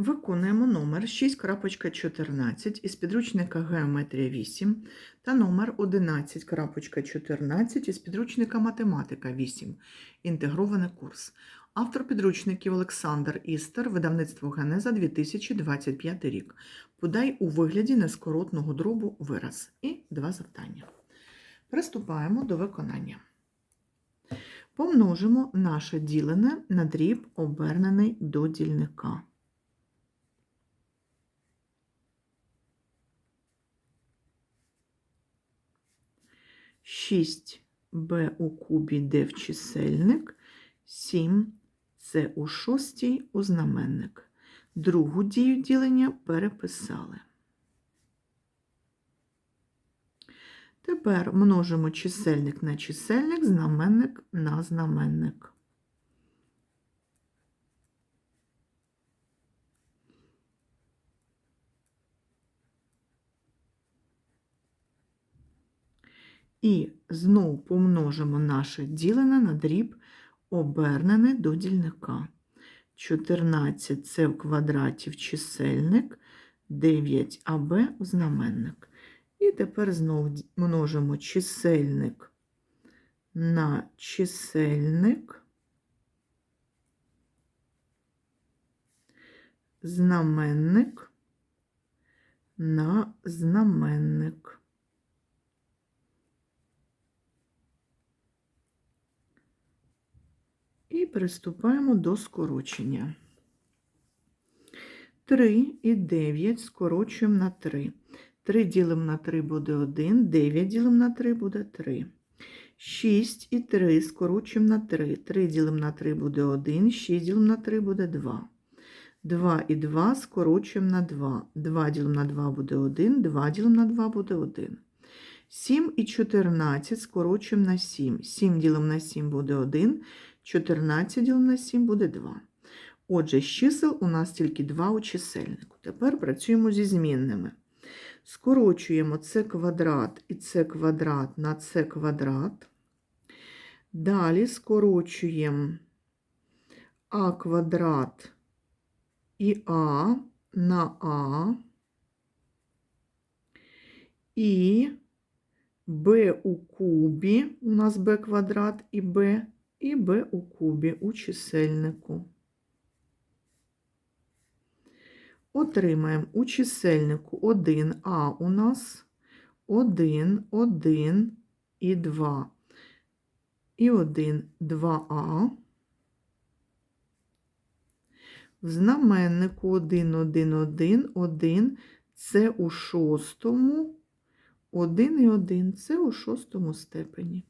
Виконуємо номер 6.14 із підручника Геометрія 8 та номер 11.14 із підручника Математика 8. Інтегрований курс. Автор підручників Олександр Істер, видавництво Генеза 2025 рік. Подай у вигляді нескоротного дробу вираз. І два завдання. Приступаємо до виконання. Помножимо наше ділене на дріб, обернений до дільника. Шість Б у кубі де в чисельник, 7 С у шостій у знаменник. Другу дію ділення переписали. Тепер множимо чисельник на чисельник, знаменник на знаменник. І знову помножимо наше ділене на дріб, обернене до дільника. 14 це в квадраті в чисельник, 9 АБ в знаменник. І тепер знову множимо чисельник на чисельник, знаменник на знаменник. І приступаємо до скорочення. 3 і 9 скорочуємо на 3. 3 ділимо на 3 буде 1, 9 ділимо на 3 буде 3. 6 і 3 скорочуємо на 3. 3 ділимо на 3 буде 1, 6 ділимо на 3 буде 2. 2 і 2 скорочуємо на 2. 2 ділимо на 2 буде 1, 2 ділимо на 2 буде 1. 7 і 14 скорочуємо на 7. 7 ділимо на 7 буде 1, 14 ділимо на 7 буде 2. Отже, з чисел у нас тільки 2 у чисельнику. Тепер працюємо зі змінними. Скорочуємо це квадрат і це квадрат на це квадрат. Далі скорочуємо а квадрат і а на а. І b у кубі, у нас b квадрат і b, і b у кубі у чисельнику. Отримаємо у чисельнику 1а у нас 1, 1 і 2. І 1, 2а. В знаменнику 1, 1, 1, 1 це у шостому, 1 і 1 це у шостому степені.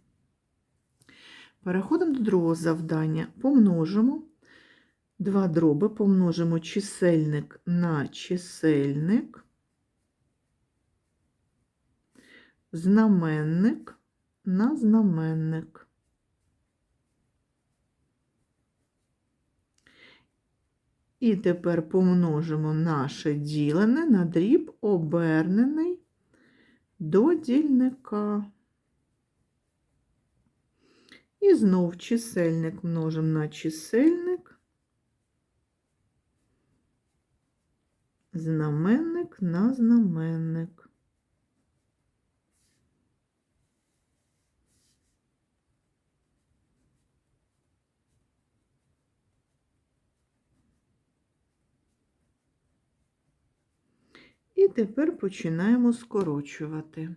Переходимо до другого завдання. Помножимо. Два дроби помножимо чисельник на чисельник, знаменник на знаменник. І тепер помножимо наше ділене на дріб, обернений до дільника. І знов чисельник множимо на чисельник. знаменник на знаменник. І тепер починаємо скорочувати.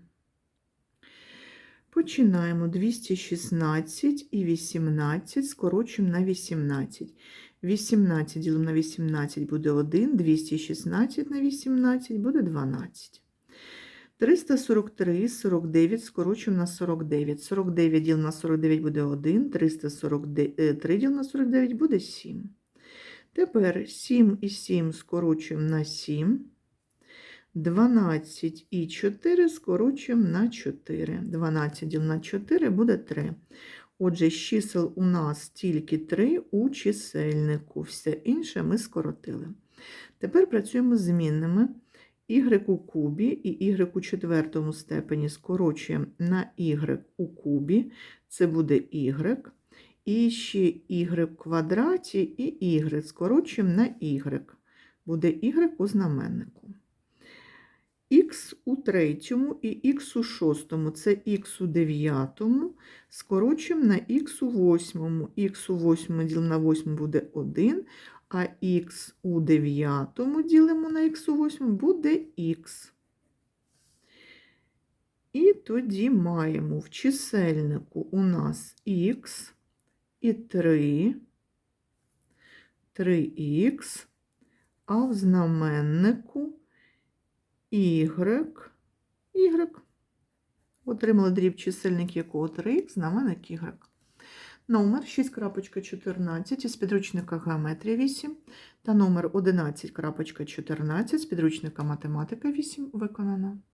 Починаємо 216 і 18, скорочуємо на 18. 18 ділимо на 18 буде 1, 216 на 18 буде 12. 343, 49 скорочуємо на 49. 49 ділимо на 49 буде 1, 343 ділимо на 49 буде 7. Тепер 7 і 7 скорочуємо на 7. 12 і 4 скорочуємо на 4. 12 діл на 4 буде 3. Отже, з чисел у нас тільки 3 у чисельнику. Все інше ми скоротили. Тепер працюємо з змінними. y у кубі і y у четвертому степені скорочуємо на y у кубі. Це буде y. І ще y в квадраті і y скорочуємо на y. буде y у знаменнику. Х у третьому і х у шостому це х у дев'ятому. Скорочуємо на х у восьмому. х у восьмому ділимо на 8 буде 1, а х у дев'ятому ділимо на х у восьмому буде х. І тоді маємо в чисельнику у нас х і 3, 3х, а в знаменнику y, y. Отримали дріб чисельник якого 3х, знаменник y. Номер 6.14 із підручника Геометрія 8 та номер 11.14 з підручника Математика 8 виконано.